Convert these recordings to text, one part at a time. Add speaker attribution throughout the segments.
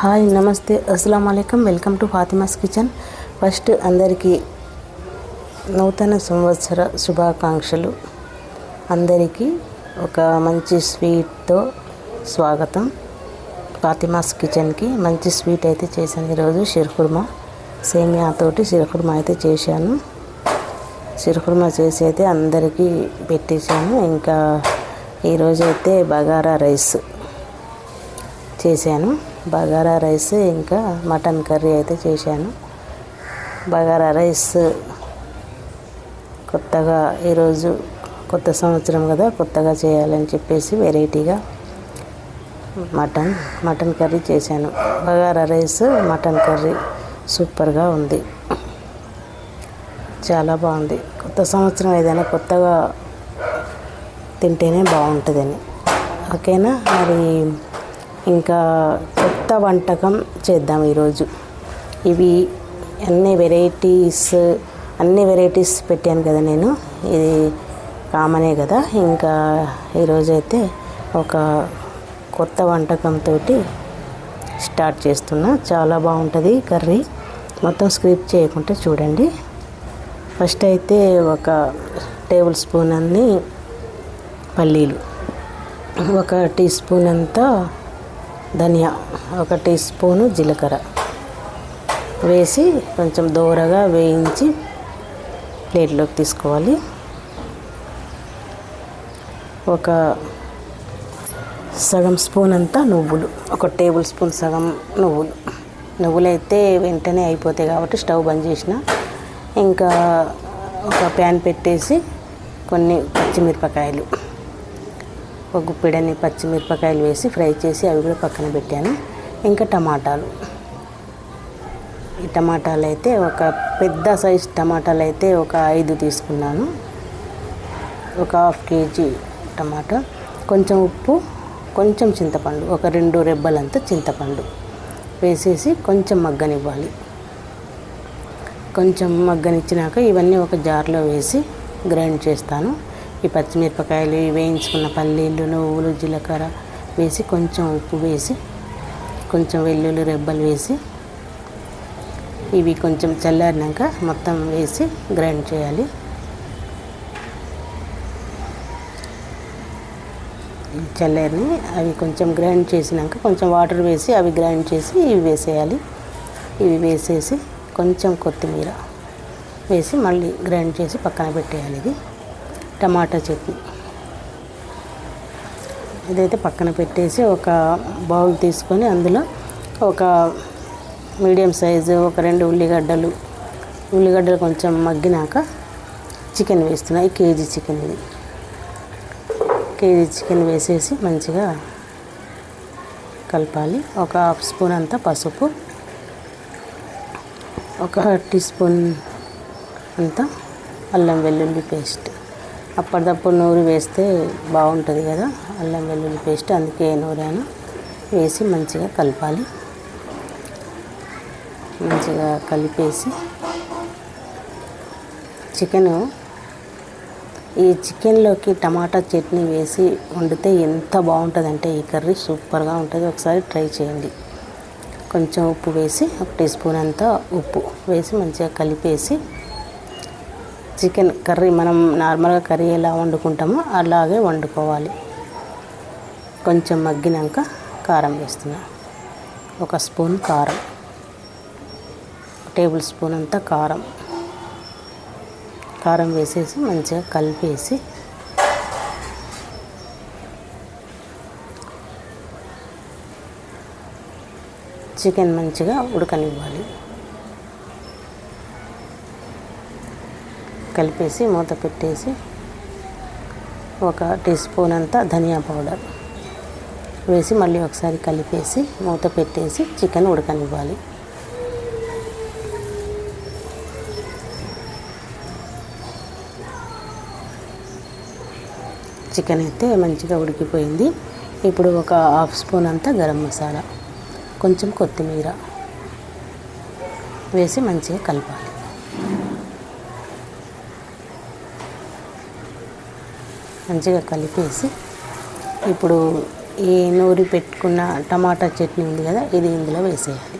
Speaker 1: Hi నమస్తే అస్సలం అయికం welcome to Fatima's kitchen. First అందరికీ నూతన సంవత్సర శుభాకాంక్షలు. అందరికీ ఒక మంచి స్వీట్తో స్వాగతం. ఫాతిమాస్ కిచెన్కి మంచి స్వీట్ అయితే చేశాను ఈరోజు షిర్కుర్మా సేమియాతోటి షిర్కుర్మా అయితే చేశాను. షిర్కుర్మా చేసి అయితే అందరికీ పెట్టేశాను. ఇంకా ఈరోజు అయితే బగారా రైస్ చేశాను. బగారా రైస్ ఇంకా మటన్ కర్రీ అయితే చేశాను. బగారా రైస్ కొత్తగా ఈరోజు కొత్త సంవత్సరం కదా కొత్తగా చేయాలని చెప్పేసి వెరైటీగా మటన్ మటన్ కర్రీ చేశాను. బగారా రైస్ మటన్ కర్రీ సూపర్గా ఉంది. చాలా బాగుంది. కొత్త సంవత్సరం ఏదైనా కొత్తగా తింటేనే బాగుంటుందని. ఓకేనా? మరి ఇంకా కొత్త వంటకం చేద్దాం ఈరోజు. ఇవి అన్ని వెరైటీస్ అన్ని వెరైటీస్ పెట్టాను కదా నేను. ఇది కామనే కదా. ఇంకా ఈరోజు అయితే ఒక కొత్త వంటకంతో స్టార్ట్ చేస్తున్నా. చాలా బాగుంటుంది కర్రీ. మొత్తం స్క్రిప్ట్ చేయకుంటే చూడండి. ఫస్ట్ అయితే ఒక టేబుల్ స్పూన్ అన్ని పల్లీలు. ఒక టీ స్పూన్ అంతా ధనియా ఒక టీ స్పూను జీలకర్ర వేసి కొంచెం దోరగా వేయించి ప్లేట్లోకి తీసుకోవాలి. ఒక సగం స్పూన్ అంతా నువ్వులు ఒక టేబుల్ స్పూన్ సగం నువ్వులు. నువ్వులు అయితే వెంటనే అయిపోతాయి కాబట్టి స్టవ్ బంద్ చేసిన. ఇంకా ఒక ప్యాన్ పెట్టేసి కొన్ని పచ్చిమిరపకాయలు. ఒక గుప్పిడని పచ్చిమిరపకాయలు వేసి ఫ్రై చేసి అవి కూడా పక్కన పెట్టాను. ఇంకా టమాటాలు. ఈ టమాటాలు అయితే ఒక పెద్ద సైజ్ టమాటాలు అయితే ఒక ఐదు తీసుకున్నాను. ఒక హాఫ్ కేజీ టమాటా కొంచెం ఉప్పు కొంచెం చింతపండు ఒక రెండు రెబ్బలంతా చింతపండు వేసేసి కొంచెం మగ్గనివ్వాలి. కొంచెం మగ్గనిచ్చినాక ఇవన్నీ ఒక జార్లో వేసి గ్రైండ్ చేస్తాను. ఈ పచ్చిమిరపకాయలు వేయించుకున్న పల్లీలు నువ్వులు జీలకర్ర వేసి కొంచెం ఉప్పు వేసి కొంచెం వెల్లుల్లి రెబ్బలు వేసి ఇవి కొంచెం చల్లారినాక మొత్తం వేసి గ్రైండ్ చేయాలి. చల్లారిని అవి కొంచెం గ్రైండ్ చేసినాక కొంచెం వాటర్ వేసి అవి గ్రైండ్ చేసి ఇవి వేసేయాలి. ఇవి వేసేసి కొంచెం కొత్తిమీర వేసి మళ్ళీ గ్రైండ్ చేసి పక్కన పెట్టేయాలి ఇది. టమాటా చట్నీ. ఇదైతే పక్కన పెట్టేసి ఒక బౌల్ తీసుకొని అందులో ఒక మీడియం సైజు ఒక రెండు ఉల్లిగడ్డలు. ఉల్లిగడ్డలు కొంచెం మగ్గినాక చికెన్ వేస్తున్నా. ఈ కేజీ చికెన్ ఇది. కేజీ చికెన్ వేసేసి మంచిగా కలపాలి. ఒక హాఫ్ స్పూన్ అంతా పసుపు. ఒక టీ స్పూన్ అంతా అల్లం వెల్లుల్లి పేస్ట్. అప్పటిదప్పుడు నూరి వేస్తే బాగుంటుంది కదా. అల్లం వెల్లుల్లి పేస్ట్ అందుకే నూరాను. వేసి మంచిగా కలపాలి. మంచిగా కలిపేసి చికెను ఈ చికెన్లోకి టమాటా చట్నీ వేసి వండితే ఎంత బాగుంటుందంటే ఈ కర్రీ సూపర్గా ఉంటుంది. ఒకసారి ట్రై చేయండి. కొంచెం ఉప్పు వేసి ఒక టీ స్పూన్ అంతా ఉప్పు వేసి మంచిగా కలిపేసి చికెన్ కర్రీ మనం నార్మల్గా కర్రీ ఎలా వండుకుంటామో అలాగే వండుకోవాలి. కొంచెం మగ్గినాక కారం వేస్తున్నా. ఒక స్పూన్ కారం. టేబుల్ స్పూన్ అంతా కారం. కారం వేసేసి మంచిగా కలిపేసి చికెన్ మంచిగా ఉడకనివ్వాలి. కలిపేసి మూత పెట్టేసి ఒక టీ స్పూన్ అంతా ధనియా పౌడర్ వేసి మళ్ళీ ఒకసారి కలిపేసి మూత పెట్టేసి చికెన్ ఉడకనివ్వాలి. చికెన్ అయితే మంచిగా ఉడికిపోయింది. ఇప్పుడు ఒక హాఫ్ స్పూన్ అంతా గరం మసాలా కొంచెం కొత్తిమీర వేసి మంచిగా కలపాలి. మంచిగా కలిపేసి ఇప్పుడు ఈ నూరి పెట్టుకున్న టమాటా చట్నీ ఉంది కదా ఇది ఇందులో వేసేయాలి.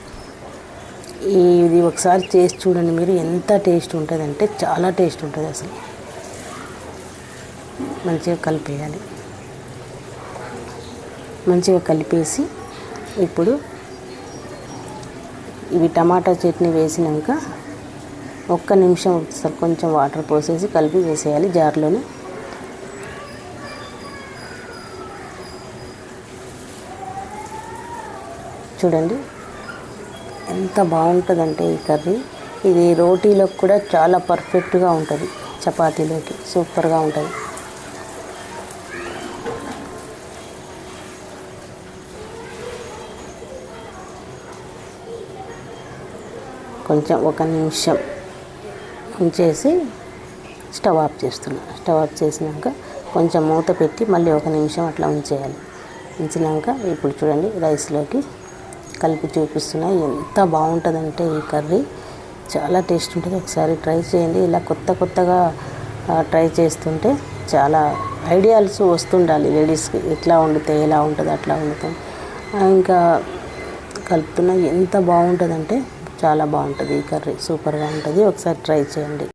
Speaker 1: ఇది ఒకసారి చేసి చూడండి మీరు ఎంత టేస్ట్ ఉంటుంది అంటే చాలా టేస్ట్ ఉంటుంది అసలు. మంచిగా కలిపేయాలి. మంచిగా కలిపేసి ఇప్పుడు ఇవి టమాటా చట్నీ వేసినాక ఒక్క నిమిషం ఒకసారి కొంచెం వాటర్ పోసేసి కలిపి వేసేయాలి జార్లోనే. చూడండి. ఎంత బాగుంటుందంటే ఈ కర్రీ. ఇది రోటీలోకి కూడా చాలా పర్ఫెక్ట్గా ఉంటుంది. చపాతీలోకి సూపర్గా ఉంటుంది. కొంచెం ఒక నిమిషం ఉంచేసి స్టవ్ ఆఫ్ చేస్తున్నాం. స్టవ్ ఆఫ్ చేసినాక కొంచెం మూత పెట్టి మళ్ళీ ఒక నిమిషం అట్లా ఉంచేయాలి. ఉంచినాక ఇప్పుడు చూడండి రైస్లోకి కలిపి చూపిస్తున్నా. ఎంత బాగుంటుందంటే ఈ కర్రీ. చాలా టేస్ట్ ఉంటుంది. ఒకసారి ట్రై చేయండి. ఇలా కొత్త కొత్తగా ట్రై చేస్తుంటే చాలా ఐడియాస్ వస్తుండాలి లేడీస్కి. ఎట్లా వండితే ఎలా ఉంటుంది అట్లా వండుతాం. ఇంకా కలుపుతున్నా. ఎంత బాగుంటుందంటే చాలా బాగుంటుంది ఈ కర్రీ. సూపర్గా ఉంటుంది. ఒకసారి ట్రై చేయండి.